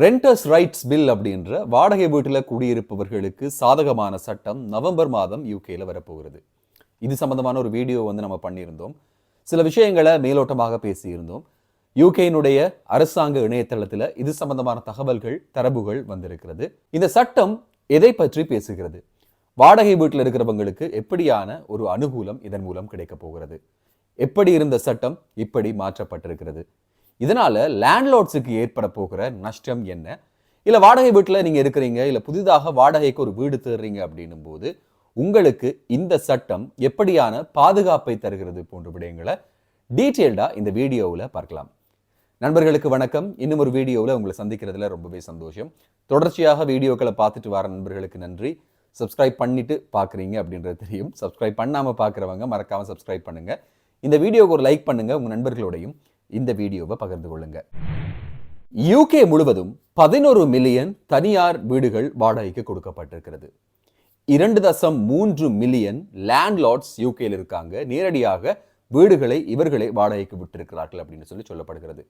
Renders rights bill அப்படின்ற வாடகை வீட்டில் குடியிருப்பவர்களுக்கு சாதகமான சட்டம் நவம்பர் மாதம் யூகேல வரப்போகிறது. இது சம்பந்தமான ஒரு வீடியோ வந்து நம்ம பண்ணியிருந்தோம். சில விஷயங்களை மேலோட்டமாக பேசியிருந்தோம். யூகேனுடைய அரசாங்க இணையதளத்தில் இது சம்பந்தமான தகவல்கள் தரவுகள் வந்திருக்கிறது. இந்த சட்டம் எதை பற்றி பேசுகிறது? வாடகை வீட்டில் இருக்கிறவங்களுக்கு எப்படியான ஒரு அனுகூலம் இதன் மூலம் கிடைக்கப் போகிறது? எப்படி இருந்த சட்டம் இப்படி மாற்றப்பட்டிருக்கிறது? இதனால் லேண்ட்லோட்ஸுக்கு ஏற்பட போகிற நஷ்டம் என்ன? இல்லை வாடகை வீட்டில் நீங்கள் இருக்கிறீங்க இல்லை புதிதாக வாடகைக்கு ஒரு வீடு தேடுறீங்க அப்படின்னும் போது உங்களுக்கு இந்த சட்டம் எப்படியான பாதுகாப்பை தருகிறது போன்ற விடயங்களை டீட்டெயில்டாக இந்த வீடியோவில் பார்க்கலாம். நண்பர்களுக்கு வணக்கம். இன்னும் ஒரு வீடியோவில் உங்களை சந்திக்கிறதுல ரொம்பவே சந்தோஷம். தொடர்ச்சியாக வீடியோக்களை பார்த்துட்டு வர நண்பர்களுக்கு நன்றி. சப்ஸ்கிரைப் பண்ணிவிட்டு பார்க்குறீங்க அப்படின்றது தெரியும். சப்ஸ்கிரைப் பண்ணாமல் பார்க்குறவங்க மறக்காமல் சப்ஸ்கிரைப் பண்ணுங்கள் இந்த வீடியோவுக்கு ஒரு லைக் பண்ணுங்கள் உங்கள் நண்பர்களோடையும் இந்த வீடியோவை பகிர்ந்து கொள்ளுங்க. யூகே முழுவதும் பதினோரு மில்லியன் தனியார் வீடுகள் வாடகைக்கு கொடுக்கப்பட்டிருக்கிறது. இரண்டு தசம் மூன்று மில்லியன் லேண்ட்லார்ட்ஸ் யூகேல இருக்காங்க. நேரடியாக வீடுகளை இவர்களை வாடகைக்கு விட்டிருக்கிறார்கள் அப்படின்னு சொல்லி சொல்லப்படுகிறது.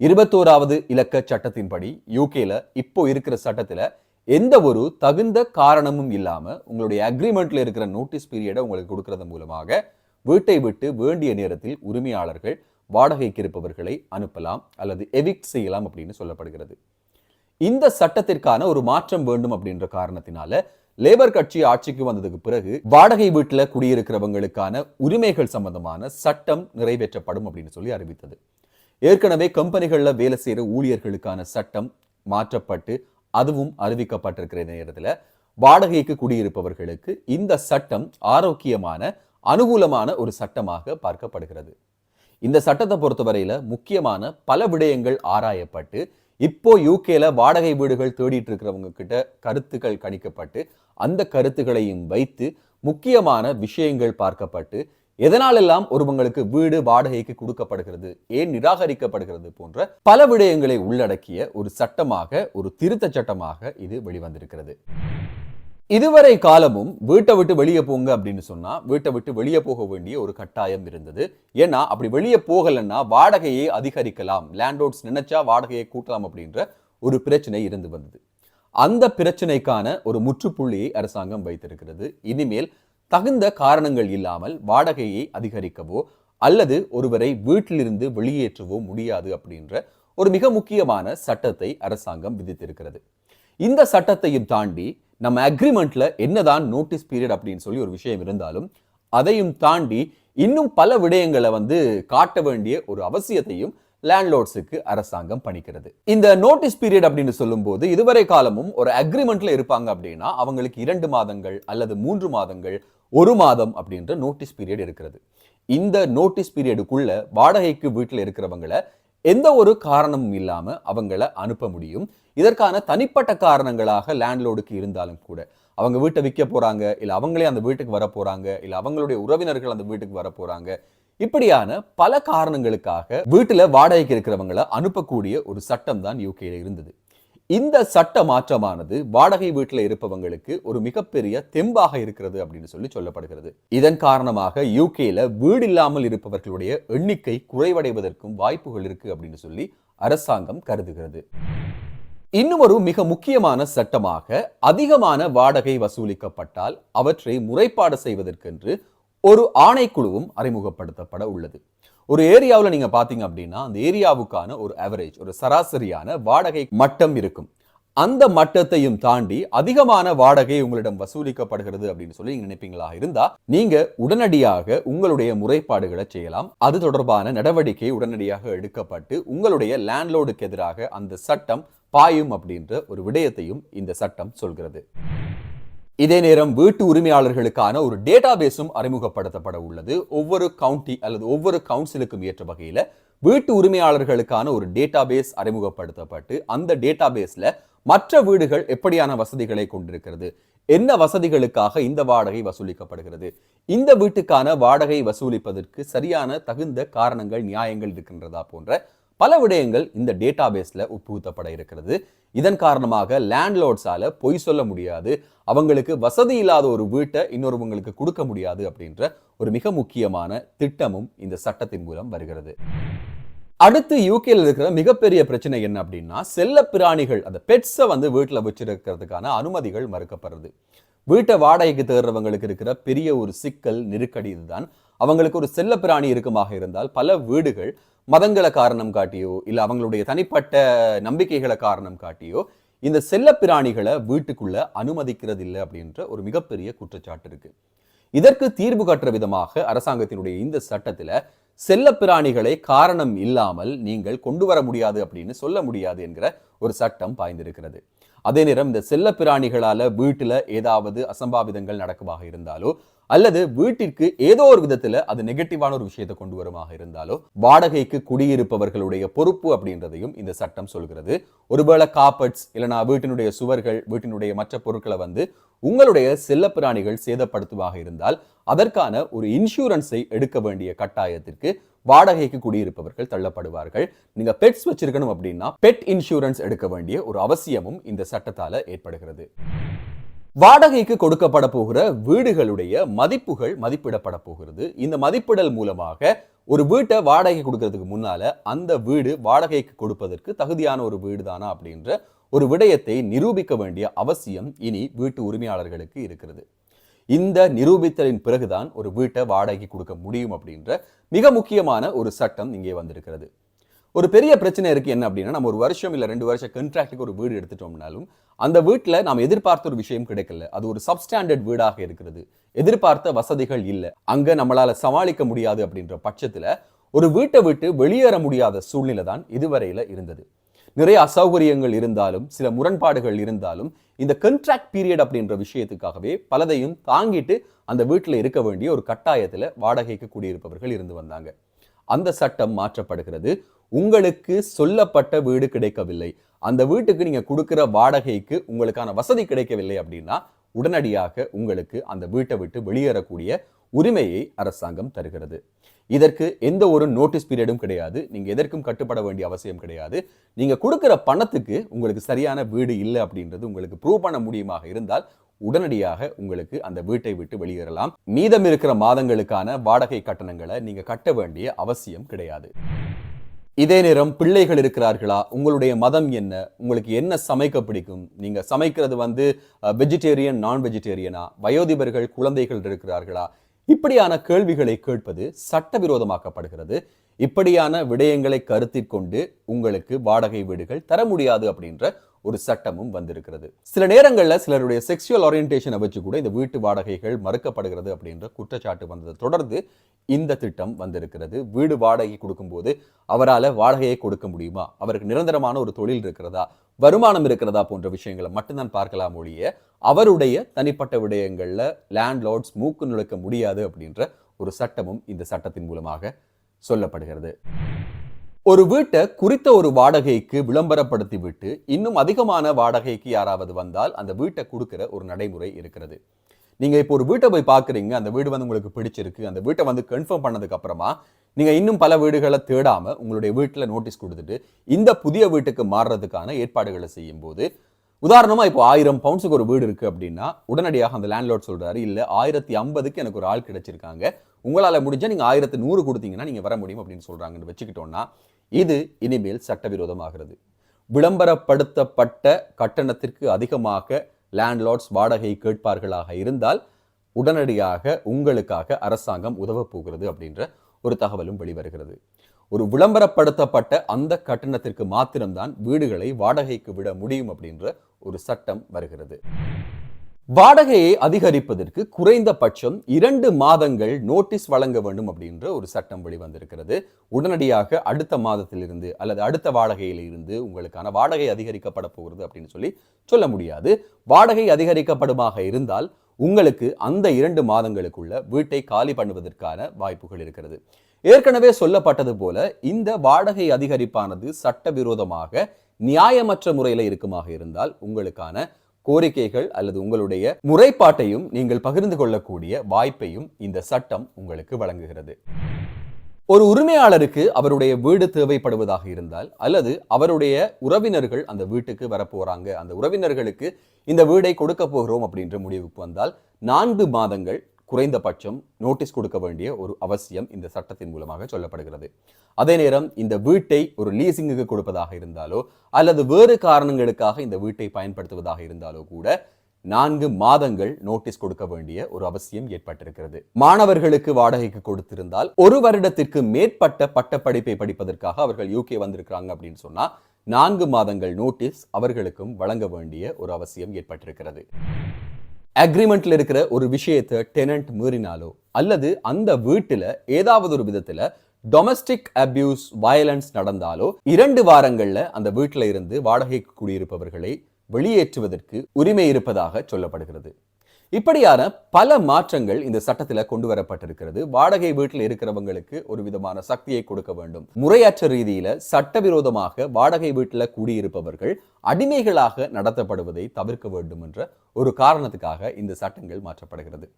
இருபத்தோராவது இலக்க சட்டத்தின்படி யூகேல இப்போ இருக்கிற சட்டத்தில் எந்த ஒரு தகுந்த காரணமும் இல்லாமல் உங்களுடைய அக்ரிமெண்ட்ல இருக்கிற நோட்டீஸ் பீரியடை உங்களுக்கு கொடுக்கறது மூலமாக வீட்டை விட்டு வேண்டிய நேரத்தில் உரிமையாளர்கள் வாடகைக்கு இருப்பவர்களை அனுப்பலாம் அல்லது எவிக்ட் செய்யலாம் அப்படின்னு சொல்லப்படுகிறது. இந்த சட்டத்திற்கான ஒரு மாற்றம் வேண்டும் அப்படின்ற காரணத்தினால லேபர் கட்சி ஆட்சிக்கு வந்ததுக்கு பிறகு வாடகை வீட்டில் குடியிருக்கிறவங்களுக்கான உரிமைகள் சம்பந்தமான சட்டம் நிறைவேற்றப்படும் அப்படின்னு சொல்லி அறிவித்தது. ஏற்கனவே கம்பெனிகளில் வேலை செய்கிற ஊழியர்களுக்கான சட்டம் மாற்றப்பட்டு அதுவும் அறிவிக்கப்பட்டிருக்கிற நேரத்தில் வாடகைக்கு குடியிருப்பவர்களுக்கு இந்த சட்டம் ஆரோக்கியமான அனுகூலமான ஒரு சட்டமாக பார்க்கப்படுகிறது. இந்த சட்டத்தை பொறுத்தவரையில முக்கியமான பல விடயங்கள் ஆராயப்பட்டு இப்போ யூகேல வாடகை வீடுகள் தேடிட்டு இருக்கிறவங்க கிட்ட கருத்துக்கள் கணிக்கப்பட்டு அந்த கருத்துக்களையும் வைத்து முக்கியமான விஷயங்கள் பார்க்கப்பட்டு எதனாலெல்லாம் ஒருவங்களுக்கு வீடு வாடகைக்கு கொடுக்கப்படுகிறது ஏன் நிராகரிக்கப்படுகிறது போன்ற பல விடயங்களை உள்ளடக்கிய ஒரு சட்டமாக ஒரு திருத்த சட்டமாக இது வெளிவந்திருக்கிறது. இதுவரை காலமும் வீட்டை விட்டு வெளியே போங்க அப்படின்னு சொன்னா வீட்டை விட்டு வெளியே போக வேண்டிய ஒரு கட்டாயம் இருந்தது. ஏன்னா அப்படி வெளியே போகலைன்னா வாடகையை அதிகரிக்கலாம். லேண்ட்லோர்ட்ஸ் நினைச்சா வாடகையை கூட்டலாம் அப்படின்ற ஒரு பிரச்சனை இருந்து வந்தது. அந்த பிரச்சனைக்கான ஒரு முற்றுப்புள்ளியை அரசாங்கம் வைத்திருக்கிறது. இனிமேல் தகுந்த காரணங்கள் இல்லாமல் வாடகையை அதிகரிக்கவோ அல்லது ஒருவரை வீட்டிலிருந்து வெளியேற்றவோ முடியாது அப்படின்ற ஒரு மிக முக்கியமான சட்டத்தை அரசாங்கம் விதித்திருக்கிறது. இந்த சட்டத்தையும் தாண்டி நம்ம அக்ரிமெண்ட்ல என்னதான் நோட்டீஸ் பீரியட் அப்படின்னு சொல்லி ஒரு விஷயம் இருந்தாலும் அதையும் தாண்டி இன்னும் பல விடயங்களை வந்து காட்ட வேண்டிய ஒரு அவசியத்தையும் லேண்ட்லோர்ட்ஸுக்கு அரசாங்கம் பணிக்கிறது. இந்த நோட்டீஸ் பீரியட் அப்படின்னு சொல்லும்போது இதுவரை காலமும் ஒரு அக்ரிமெண்ட்ல இருப்பாங்க அப்படின்னா அவங்களுக்கு இரண்டு மாதங்கள் அல்லது மூன்று மாதங்கள் ஒரு மாதம் அப்படின்ற நோட்டீஸ் பீரியட் இருக்கிறது. இந்த நோட்டீஸ் பீரியடுக்குள்ள வாடகைக்கு வீட்டில் இருக்கிறவங்கள எந்த ஒரு காரணமும் இல்லாமல் அவங்கள அனுப்ப முடியும். இதற்கான தனிப்பட்ட காரணங்களாக லேண்ட்லோடுக்கு இருந்தாலும் கூட அவங்க வீட்டை விற்க போகிறாங்க இல்லை அவங்களே அந்த வீட்டுக்கு வர போகிறாங்க இல்லை அவங்களுடைய உறவினர்கள் அந்த வீட்டுக்கு வர போகிறாங்க இப்படியான பல காரணங்களுக்காக வீட்டில் வாடகைக்கு இருக்கிறவங்கள அனுப்பக்கூடிய ஒரு சட்டம் தான் யூகேல இருந்தது. இந்த சட்ட மாற்றமானது வாடகை வீட்டில் இருப்பவங்களுக்கு ஒரு மிகப்பெரிய தெம்பாக இருக்கிறது அப்படின்னு சொல்லி சொல்லப்படுகிறது. இதன் காரணமாக யூகேல வீடு இல்லாமல் இருப்பவர்களுடைய எண்ணிக்கை குறைவடைவதற்கும் வாய்ப்புகள் இருக்கு அப்படின்னு சொல்லி அரசாங்கம் கருதுகிறது. இன்னும் ஒரு மிக முக்கியமான சட்டமாக அதிகமான வாடகை வசூலிக்கப்பட்டால் அவற்றை முறைப்பாடு செய்வதற்கென்று ஒரு ஆணைக்குழுவும் அறிமுகப்படுத்தப்பட உள்ளது. ஒரு ஏரியாவில் நீங்க பார்த்தீங்க அப்படின்னா அந்த ஏரியாவுக்கான ஒரு அவரேஜ் ஒரு சராசரியான வாடகை மட்டம் இருக்கும். அந்த மட்டத்தையும் தாண்டி அதிகமான வாடகை உங்களிடம் வசூலிக்கப்படுகிறது அப்படின்னு சொல்லி நீங்க நினைப்பீங்களா? இருந்தா நீங்க உடனடியாக உங்களுடைய முறைப்பாடுகளை செய்யலாம். அது தொடர்பான நடவடிக்கை உடனடியாக எடுக்கப்பட்டு உங்களுடைய லேண்ட்லோடுக்கு எதிராக அந்த சட்டம் பாயும் அப்படின்ற ஒரு விடயத்தையும் இந்த சட்டம் சொல்கிறது. இதே நேரம் வீட்டு உரிமையாளர்களுக்கான ஒரு டேட்டா பேஸும் அறிமுகப்படுத்தப்பட உள்ளது. ஒவ்வொரு கவுண்டி அல்லது ஒவ்வொரு கவுன்சிலுக்கும் ஏற்ற வகையில் வீட்டு உரிமையாளர்களுக்கான ஒரு டேட்டா பேஸ் அறிமுகப்படுத்தப்பட்டு அந்த டேட்டா பேஸில் மற்ற வீடுகள் எப்படியான வசதிகளை கொண்டிருக்கிறது? என்ன வசதிகளுக்காக இந்த வாடகை வசூலிக்கப்படுகிறது? இந்த வீட்டுக்கான வாடகை வசூலிப்பதற்கு சரியான தகுந்த காரணங்கள் நியாயங்கள் இருக்கின்றதா போன்ற பல விடயங்கள் இந்த டேட்டா பேஸ்ல உட்புகுத்தப்பட இருக்கிறது. இதன் காரணமாக லேண்ட்லோட்ஸால் பொய் சொல்ல முடியாது. அவங்களுக்கு வசதி இல்லாத ஒரு வீட்டை இன்னொருவங்களுக்கு கொடுக்க முடியாது அப்படின்ற ஒரு மிக முக்கியமான திட்டமும் இந்த சட்டத்தின் மூலம் வருகிறது. அடுத்து யூகேல இருக்கிற மிகப்பெரிய பிரச்சனை என்ன அப்படின்னா செல்ல பிராணிகள் அந்த பெட்ஸை வந்து வீட்டில் வச்சிருக்கிறதுக்கான அனுமதிகள் மறுக்கப்படுறது. வீட்டை வாடகைக்கு தேடுறவங்களுக்கு இருக்கிற பெரிய ஒரு சிக்கல் நெருக்கடி இதுதான். அவங்களுக்கு ஒரு செல்ல பிராணி இருக்குமாக இருந்தால் பல வீடுகள் மதங்களை காரணம் காட்டியோ இல்லை அவங்களுடைய தனிப்பட்ட நம்பிக்கைகளை காரணம் காட்டியோ இந்த செல்ல பிராணிகளை வீட்டுக்குள்ள அனுமதிக்கிறது இல்லை அப்படின்ற ஒரு மிகப்பெரிய குற்றச்சாட்டு இருக்கு. இதற்கு தீர்வு கட்டுற விதமாக அரசாங்கத்தினுடைய இந்த சட்டத்துல செல்ல பிராணிகளை காரணம் இல்லாமல் நீங்கள் கொண்டு வர முடியாது அப்படின்னு சொல்ல முடியாது என்கிற ஒரு சட்டம் பாய்ந்திருக்கிறது. அதே நேரம் இந்த செல்ல பிராணிகளால வீட்டுல ஏதாவது அசம்பாவிதங்கள் நடக்குமாக இருந்தாலோ அல்லது வீட்டிற்கு ஏதோ ஒரு விதத்துல அது நெகட்டிவான ஒரு விஷயத்தை கொண்டு வருமாக இருந்தாலோ வாடகைக்கு குடியிருப்பவர்களுடைய பொறுப்பு அப்படின்றதையும் இந்த சட்டம் சொல்கிறது. ஒருவேளை காப்பட்ஸ் இல்லைனா வீட்டினுடைய சுவர்கள் வீட்டினுடைய மற்ற பொருட்களை வந்து உங்களுடைய செல்லப்பிராணிகள் சேதப்படுத்துவாக இருந்தால் அதற்கான ஒரு இன்சூரன்ஸை எடுக்க வேண்டிய கட்டாயத்திற்கு வாடகைக்கு குடியிருப்பவர்கள் தள்ளப்படுவார்கள். நீங்க பெட்ஸ் வச்சிருக்கணும் அப்படின்னா பெட் இன்சூரன்ஸ் எடுக்க வேண்டிய ஒரு அவசியமும் இந்த சட்டத்தால ஏற்படுகிறது. வாடகைக்கு கொடுக்கப்பட போகிற வீடுகளுடைய மதிப்புகள் மதிப்பிடப்பட போகிறது. இந்த மதிப்பிடல் மூலமாக ஒரு வீட்டை வாடகை கொடுக்கறதுக்கு முன்னால அந்த வீடு வாடகைக்கு கொடுப்பதற்கு தகுதியான ஒரு வீடு தானா அப்படின்ற ஒரு விடயத்தை நிரூபிக்க வேண்டிய அவசியம் இனி வீட்டு உரிமையாளர்களுக்கு இருக்கிறது. இந்த நிரூபித்தலின் பிறகுதான் ஒரு வீட்டை வாடகைக்கு கொடுக்க முடியும் அப்படின்ற மிக முக்கியமான ஒரு சட்டம் இங்கே வந்திருக்கிறது. ஒரு பெரிய பிரச்சனை இருக்குது என்ன அப்படின்னா நம்ம ஒரு வருஷம் இல்லை ரெண்டு வருஷம் கண்ட்ராக்டுக்கு ஒரு வீடு எடுத்துட்டோம்னாலும் அந்த வீட்டில் நாம் எதிர்பார்த்த ஒரு விஷயம் கிடைக்கல. அது ஒரு சப்ஸ்டாண்டர்ட் வீடாக இருக்கிறது. எதிர்பார்த்த வசதிகள் இல்லை. அங்கே நம்மளால சமாளிக்க முடியாது அப்படின்ற பட்சத்துல ஒரு வீட்டை விட்டு வெளியேற முடியாத சூழ்நிலை தான் இதுவரையில இருந்தது. நிறைய அசௌகரியங்கள் இருந்தாலும் சில முரண்பாடுகள் இருந்தாலும் இந்த கண்ட்ராக்ட் பீரியட் அப்படின்ற விஷயத்துக்காகவே பலதையும் தாங்கிட்டு அந்த வீட்டில் இருக்க வேண்டிய ஒரு கட்டாயத்தில் வாடகைக்கு குடியிருப்பவர்கள் இருந்து வந்தாங்க. அந்த சட்டம் மாற்றப்படுகிறது. உங்களுக்கு சொல்லப்பட்ட வீடு கிடைக்கவில்லை. அந்த வீட்டுக்கு நீங்க கொடுக்குற வாடகைக்கு உங்களுக்கான வசதி கிடைக்கவில்லை அப்படின்னா உடனடியாக உங்களுக்கு அந்த வீட்டை விட்டு வெளியேறக்கூடிய உரிமையை அரசாங்கம் தருகிறது. இதற்கு எந்த ஒரு நோட்டீஸ் பீரியடும் கிடையாது. நீங்க எதற்கும் கட்டுப்பட வேண்டிய அவசியம் கிடையாது. நீங்க கொடுக்குற பணத்துக்கு உங்களுக்கு சரியான வீடு இல்லை அப்படின்றது உங்களுக்கு ப்ரூவ் பண்ண முடியுமாக இருந்தால் உடனடியாக உங்களுக்கு அந்த வீட்டை விட்டு வெளியேறலாம். மீதம் இருக்கிற மாதங்களுக்கான வாடகை கட்டணங்களை நீங்க கட்ட வேண்டிய அவசியம் கிடையாது. இதே நேரம் பிள்ளைகள் இருக்கிறார்களா? உங்களுடைய மதம் என்ன? உங்களுக்கு என்ன சமைக்க பிடிக்கும்? நீங்க சமைக்கிறது வந்து வெஜிடேரியன் நான் வெஜிடேரியனா வயோதிபர்கள் குழந்தைகள் இருக்கிறார்களா? இப்படியான கேள்விகளை கேட்பது சட்டவிரோதமாக்கப்படுகிறது. இப்படியான விடயங்களை கருத்தில் கொண்டு உங்களுக்கு வாடகை வீடுகள் தர முடியாது அப்படின்ற ஒரு சட்டமும் வந்திருக்கிறது. சில நேரங்களில் சிலருடைய செக்ஷுவல் ஓரியன்டேஷனை வச்சு கூட இந்த வீட்டு வாடகைகள் மறுக்கப்படுகிறது அப்படின்ற குற்றச்சாட்டு வந்ததை. தொடர்ந்து இந்த திட்டம் வந்திருக்கிறது. வீடு வாடகை கொடுக்கும்போது அவரால் வாடகையை கொடுக்க முடியுமா? அவருக்கு நிரந்தரமான ஒரு தொழில் இருக்கிறதா? வருமானம் இருக்கிறதா போன்ற விஷயங்களை மட்டும்தான் பார்க்கலாம் ஒழிய அவருடைய தனிப்பட்ட விடயங்களில் லேண்ட்லார்ட்ஸ் மூக்கு நுழைக்க முடியாது அப்படின்ற ஒரு சட்டமும் இந்த சட்டத்தின் மூலமாக சொல்லப்படுகிறது. ஒரு வீட்டை குறித்த ஒரு வாடகைக்கு விளம்பரப்படுத்தி விட்டு இன்னும் அதிகமான வாடகைக்கு யாராவது வந்தால் அந்த வீட்டை கொடுக்குற ஒரு நடைமுறை இருக்கிறது. நீங்கள் இப்போ ஒரு வீட்டை போய் பார்க்குறீங்க அந்த வீடு வந்து உங்களுக்கு பிடிச்சிருக்கு அந்த வீட்டை வந்து கன்ஃபார்ம் பண்ணதுக்கு அப்புறமா இன்னும் பல வீடுகளை தேடாமல் உங்களுடைய வீட்டில் நோட்டீஸ் கொடுத்துட்டு இந்த புதிய வீட்டுக்கு மாறுறதுக்கான ஏற்பாடுகளை செய்யும் உதாரணமாக இப்போ ஆயிரம் பவுண்ட்ஸுக்கு ஒரு வீடு இருக்குது அப்படின்னா உடனடியாக அந்த லேண்ட்லோட் சொல்கிறாரு இல்லை ஆயிரத்தி ஐம்பதுக்கு எனக்கு ஒரு ஆள் கிடைச்சிருக்காங்க. உங்களால் முடிஞ்சால் நீங்கள் ஆயிரத்தி நூறு கொடுத்தீங்கன்னா நீங்கள் வர முடியும் அப்படின்னு சொல்கிறாங்கன்னு வச்சுக்கிட்டோம்னா இது இனிமேல் சட்டவிரோதமாகிறது. விளம்பரப்படுத்தப்பட்ட கட்டணத்திற்கு அதிகமாக லேண்ட்லார்ட்ஸ் வாடகை கேட்பார்களாக இருந்தால் உடனடியாக உங்களுக்காக அரசாங்கம் உதவப் போகிறது அப்படின்ற ஒரு தகவலும் வெளிவருகிறது. ஒரு விளம்பரப்படுத்தப்பட்ட அந்த கட்டணத்திற்கு மாத்திரம்தான் வீடுகளை வாடகைக்கு விட முடியும் அப்படின்ற ஒரு சட்டம் வருகிறது. வாடகையை அதிகரிப்பதற்கு குறைந்தபட்சம் இரண்டு மாதங்கள் நோட்டீஸ் வழங்க வேண்டும் அப்படின்ற ஒரு சட்டம் வெளிவந்திருக்கிறது. உடனடியாக அடுத்த மாதத்திலிருந்து அல்லது அடுத்த வாடகையிலிருந்து உங்களுக்கான வாடகை அதிகரிக்கப்பட போகிறது அப்படின்னு சொல்லி சொல்ல முடியாது. வாடகை அதிகரிக்கப்படுமாக இருந்தால் உங்களுக்கு அந்த இரண்டு மாதங்களுக்குள்ள வீட்டை காலி பண்ணுவதற்கான வாய்ப்புகள் இருக்கிறது. ஏற்கனவே சொல்லப்பட்டது போல இந்த வாடகை அதிகரிப்பானது சட்டவிரோதமாக நியாயமற்ற முறையில் இருக்குமாக இருந்தால் உங்களுக்கான கோரிக்கைகள் அல்லது உங்களுடைய முறைப்பாட்டையும் நீங்கள் பகிர்ந்து கொள்ளக்கூடிய வாய்ப்பையும் இந்த சட்டம் உங்களுக்கு வழங்குகிறது. ஒரு உரிமையாளருக்கு அவருடைய வீடு தேவைப்படுவதாக இருந்தால் அல்லது அவருடைய உறவினர்கள் அந்த வீட்டுக்கு வரப்போறாங்க அந்த உறவினர்களுக்கு இந்த வீடை கொடுக்க போகிறோம் அப்படின்ற முடிவுக்கு வந்தால் நான்கு மாதங்கள் குறைந்தபட்சம் நோட்டீஸ் கொடுக்க வேண்டிய ஒரு அவசியம் இந்த சட்டத்தின் மூலமாக சொல்லப்படுகிறது. அதே நேரம் இந்த வீட்டை ஒரு லீசிங்குக்கு கொடுப்பதாக இருந்தாலோ அல்லது வேறு காரணங்களுக்காக இந்த வீட்டை பயன்படுத்துவதாக இருந்தாலோ கூட நான்கு மாதங்கள் நோட்டீஸ் கொடுக்க வேண்டிய ஒரு அவசியம் ஏற்பட்டிருக்கிறது. மாணவர்களுக்கு வாடகைக்கு கொடுத்திருந்தால் ஒரு வருடத்திற்கு மேற்பட்ட பட்டப்படிப்பை படிப்பதற்காக அவர்கள் யூகே வந்திருக்கிறாங்க அப்படின்னு சொன்னா நான்கு மாதங்கள் நோட்டீஸ் அவர்களுக்கும் வழங்க வேண்டிய ஒரு அவசியம் ஏற்பட்டிருக்கிறது. அக்ரிமெண்ட்ல இருக்கிற ஒரு விஷயத்தை டெனண்ட் மீறினாலோ அல்லது அந்த வீட்டில் ஏதாவது ஒரு விதத்தில் டொமஸ்டிக் அபியூஸ் வயலன்ஸ் நடந்தாலோ இரண்டு வாரங்களில் அந்த வீட்டில் இருந்து வாடகைக்கு குடியிருப்பவர்களை வெளியேற்றுவதற்கு உரிமை இருப்பதாக சொல்லப்படுகிறது. இப்படியான பல மாற்றங்கள் இந்த சட்டத்தில் கொண்டு வரப்பட்டிருக்கிறது. வாடகை வீட்டில் இருக்கிறவங்களுக்கு ஒரு விதமான சக்தியை கொடுக்க வேண்டும். முறையற்ற ரீதியில சட்டவிரோதமாக வாடகை வீட்டில் கூடியிருப்பவர்கள் அடிமைகளாக நடத்தப்படுவதை தவிர்க்க வேண்டும் என்ற ஒரு காரணத்துக்காக இந்த சட்டங்கள் மாற்றப்படுகிறது.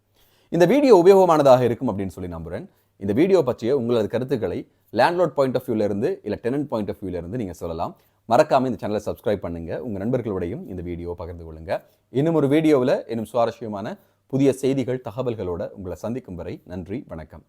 இந்த வீடியோ உபயோகமானதாக இருக்கும் அப்படின்னு சொல்லி நம்புகிறேன் இந்த வீடியோ பற்றிய உங்களது கருத்துக்களை லேண்ட்லோட் பாயிண்ட் ஆஃப் வியூல இருந்து இல்ல டெனன்ட் பாயிண்ட் ஆஃப் வியூலேருந்து நீங்கள் நீங்க சொல்லலாம். மறக்காமல் இந்த சேனலை சப்ஸ்கிரைப் பண்ணுங்கள் உங்கள் நண்பர்களுடையும் இந்த வீடியோ பகிர்ந்து கொள்ளுங்கள் இன்னும் ஒரு வீடியோவில் இன்னும் சுவாரஸ்யமான புதிய செய்திகள் தகவல்களோட உங்களை சந்திக்கும் வரை நன்றி வணக்கம்.